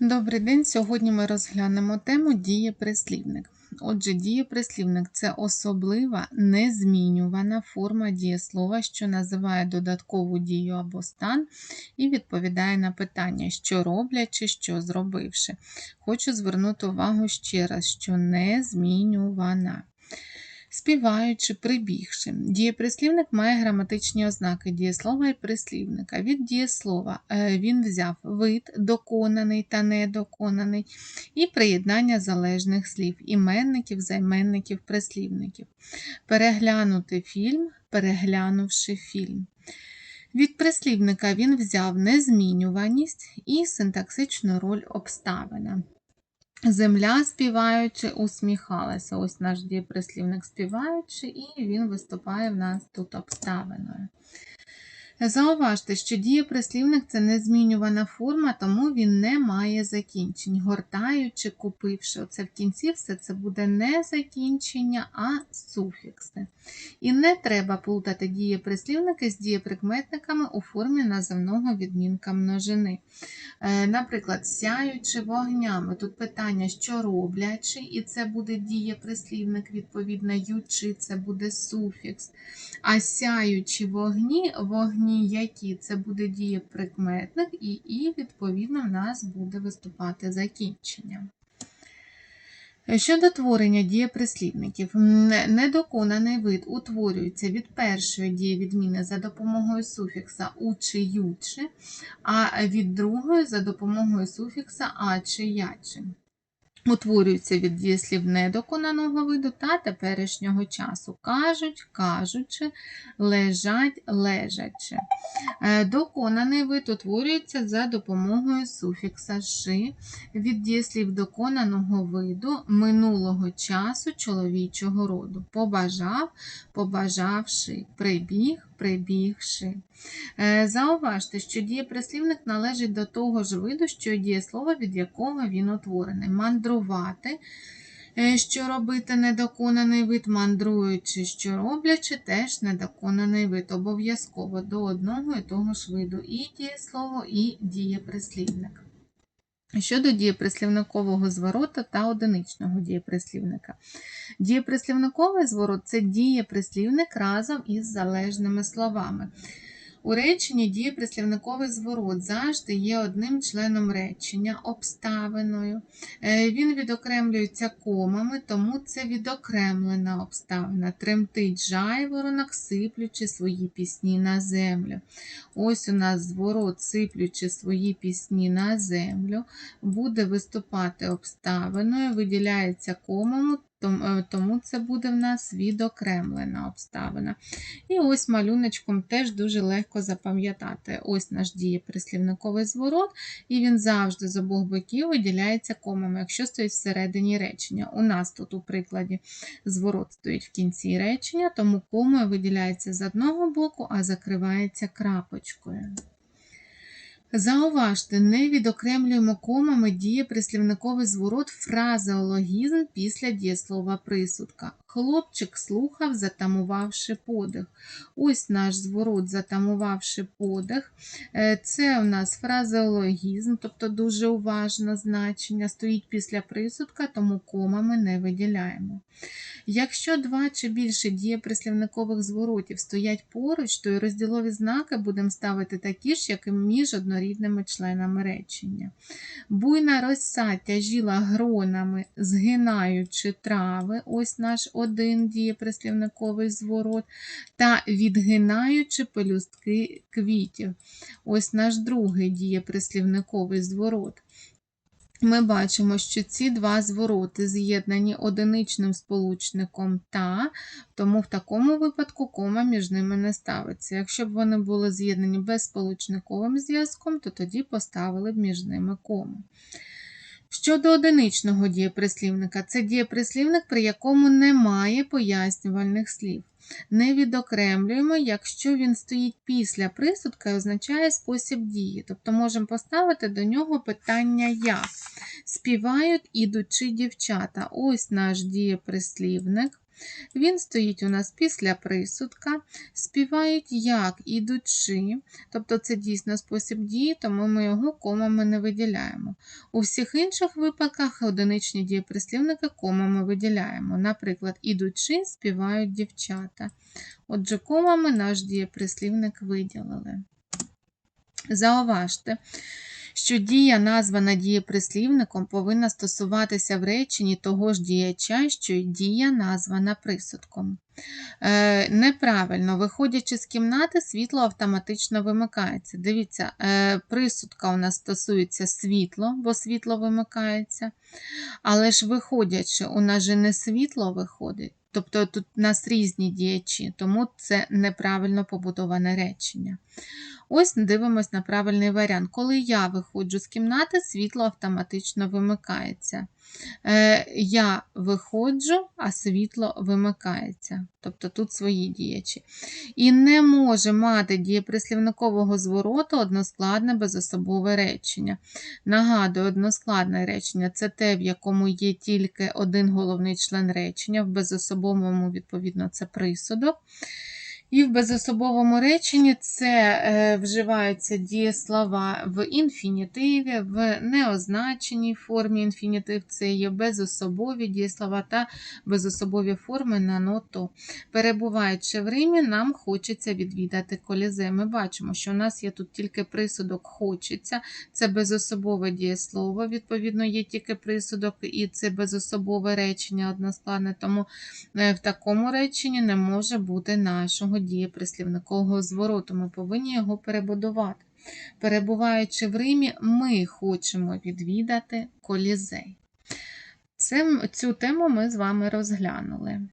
Добрий день. Сьогодні ми розглянемо тему дієприслівник. Отже, дієприслівник це особлива незмінювана форма дієслова, що називає додаткову дію або стан і відповідає на питання, що роблячи, що зробивши. Хочу звернути увагу ще раз, що не змінювана. Співаючи, прибігши. Дієприслівник має граматичні ознаки дієслова і прислівника. Від дієслова е, він взяв вид, доконаний та недоконаний, і приєднання залежних слів, іменників, займенників, прислівників. Переглянути фільм, переглянувши фільм. Від прислівника він взяв незмінюваність і синтаксичну роль обставина. Земля співаючи, усміхалася. Ось наш дієприслівник співаючи, і він виступає в нас тут обставиною. Зауважте, що дієприслівник це незмінювана форма, тому він не має закінчень. Гортаючи, купивши. Оце в кінці все це буде не закінчення, а суфікси. І не треба плутати дієприслівники з дієприкметниками у формі називного відмінка множини. Е, Наприклад, сяючи вогнями. Тут питання, що роблячи, і це буде дієприслівник, відповідно, ючи, це буде суфікс. А сяючи вогні, вогні які, це буде дієприкметник, і, і відповідно, в нас буде виступати закінчення. Щодо творення дієприслівників, недоконаний вид утворюється від першої дієвідміни за допомогою суфікса у чи ючи, а від другої за допомогою суфікса а чи ячи. Утворюється від дієслів недоконаного виду та теперішнього часу. Кажуть, кажучи, лежать, лежачи. Е, Доконаний вид утворюється за допомогою суфікса ши від дієслів доконаного виду минулого часу чоловічого роду. Побажав, побажавши, прибіг, прибігши. Е, Зауважте, що дієприслівник належить до того ж виду, що дієслово, від якого він утворений. Мандрувати, е, що робити недоконаний вид, мандруючи, що роблячи, теж недоконаний вид. Обов'язково до одного і того ж виду і дієслово, і дієприслівник. Щодо дієприслівникового зворота та одиничного дієприслівника. Дієприслівниковий зворот це дієприслівник разом із залежними словами. У реченні дієприслівниковий зворот завжди є одним членом речення, обставиною. Е, Він відокремлюється комами, тому це відокремлена обставина. Тремтить жайворонок, сиплючи свої пісні на землю. Ось у нас зворот, сиплючи свої пісні на землю, буде виступати обставиною, виділяється комами, тому це буде в нас відокремлена обставина. І ось малюночком теж дуже легко запам'ятати. Ось наш дієприслівниковий зворот, і він завжди з обох боків виділяється комами, якщо стоїть всередині речення. У нас тут у прикладі зворот стоїть в кінці речення, тому комою виділяється з одного боку, а закривається крапочкою. Зауважте, не відокремлюємо комами дієприслівниковий зворот фразеологізм після дієслова присудка. Хлопчик слухав, затамувавши подих. Ось наш зворот, затамувавши подих. Е, Це у нас фразеологізм, тобто дуже уважне значення, стоїть після присудка, тому комами не виділяємо. Якщо два чи більше дієприслівникових зворотів стоять поруч, то і розділові знаки будемо ставити такі ж, як і між однорідними членами речення. Буйна роса тяжіла гронами, згинаючи трави, ось наш один дієприслівниковий зворот, та відгинаючи пелюстки квітів. Ось наш другий дієприслівниковий зворот. Ми бачимо, що ці два звороти з'єднані одиничним сполучником та, тому в такому випадку кома між ними не ставиться. Якщо б вони були з'єднані безсполучниковим зв'язком, то тоді поставили б між ними кому. Щодо одиничного дієприслівника, це дієприслівник, при якому немає пояснювальних слів. Не відокремлюємо, якщо він стоїть після присудка і означає спосіб дії. Тобто можемо поставити до нього питання як. Співають ідучи дівчата. Ось наш дієприслівник. Він стоїть у нас після присудка, співають як ідучи, тобто це дійсно спосіб дії, тому ми його комами не виділяємо. У всіх інших випадках одиничні дієприслівники комами виділяємо. Наприклад, ідучи, співають дівчата. Отже, комами наш дієприслівник виділили. Зауважте, що дія, названа дієприслівником, повинна стосуватися в реченні того ж діяча, що й дія, названа присудком. Е, неправильно, виходячи з кімнати, світло автоматично вимикається. Дивіться, е, присудка у нас стосується світло, бо світло вимикається. Але ж виходячи, у нас же не світло виходить. Тобто тут у нас різні діячі, тому це неправильно побудоване речення. Ось дивимось на правильний варіант. Коли я виходжу з кімнати, світло автоматично вимикається. Е, я виходжу, а світло вимикається. Тобто тут свої діячі. І не може мати дієприслівникового звороту односкладне безособове речення. Нагадую, односкладне речення це те, в якому є тільки один головний член речення, в безособовому, відповідно, це присудок. І в безособовому реченні це е, вживаються дієслова в інфінітиві, в неозначеній формі інфінітив це є безособові дієслова та безособові форми на ноту. Перебуваючи в Римі, нам хочеться відвідати колізей. Ми бачимо, що у нас є тут тільки присудок хочеться, це безособове дієслово, відповідно, є тільки присудок, і це безособове речення односкладне, тому е, в такому реченні не може бути нашого дієприслівникового звороту. Ми повинні його перебудувати. Перебуваючи в Римі, ми хочемо відвідати колізей. Цю тему ми з вами розглянули.